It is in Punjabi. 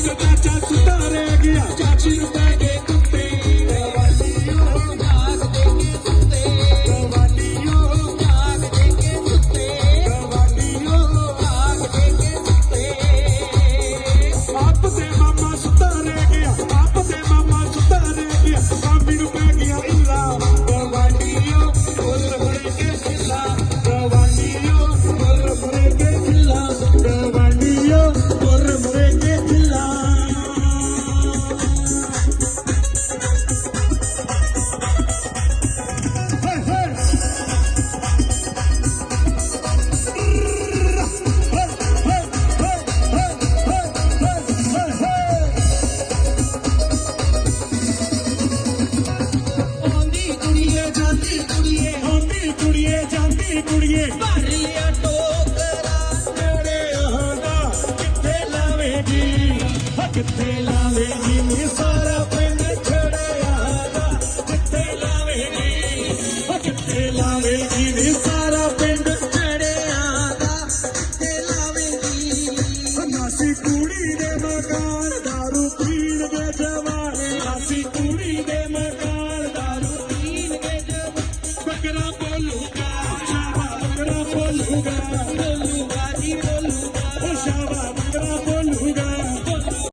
Sudare gaya, Sudare gaya. ਕੁੜੀਏ ਜਾਂਦੀ ਕੁੜੀਏ। ਭਰ ਲਿਆ ਟੋਕਰਾ ਨੇੜੇ ਆਉਂਦਾ ਕਿੱਥੇ ਲਾਵੇਗੀ? ਹਾ ਕਿੱਥੇ ਲਾਵੇਗੀ? ਨੀ ਸਾਰਾ ਪਿੰਡ ਛੜਿਆ ਦਾ ਕਿੱਥੇ ਲਾਵੇਗੀ? ਹਾ ਕਿੱਥੇ ਲਾਵੇਗੀ? ਨੀ ਸਾਰਾ ਪਿੰਡ ਛੜਿਆ ਦਾ ਤੇ ਲਾਵੇਂਗੀ? ਨਾਸੀ ਕੁੜੀ ਦੇ ਮਕਾਨ ਦਾਰੂ ਪੀਣ ਦੇ ਜਵਾਨੇ। ਨਾਸੀ ਕੁੜੀ ਦੇ ਮਕਾਨ ਦਾਰੂ ਪੀਣ ਦੇ ਜਵਾਨੇ। ਬੱਕਰਾ ਬੋਲੂਗਾ والهدى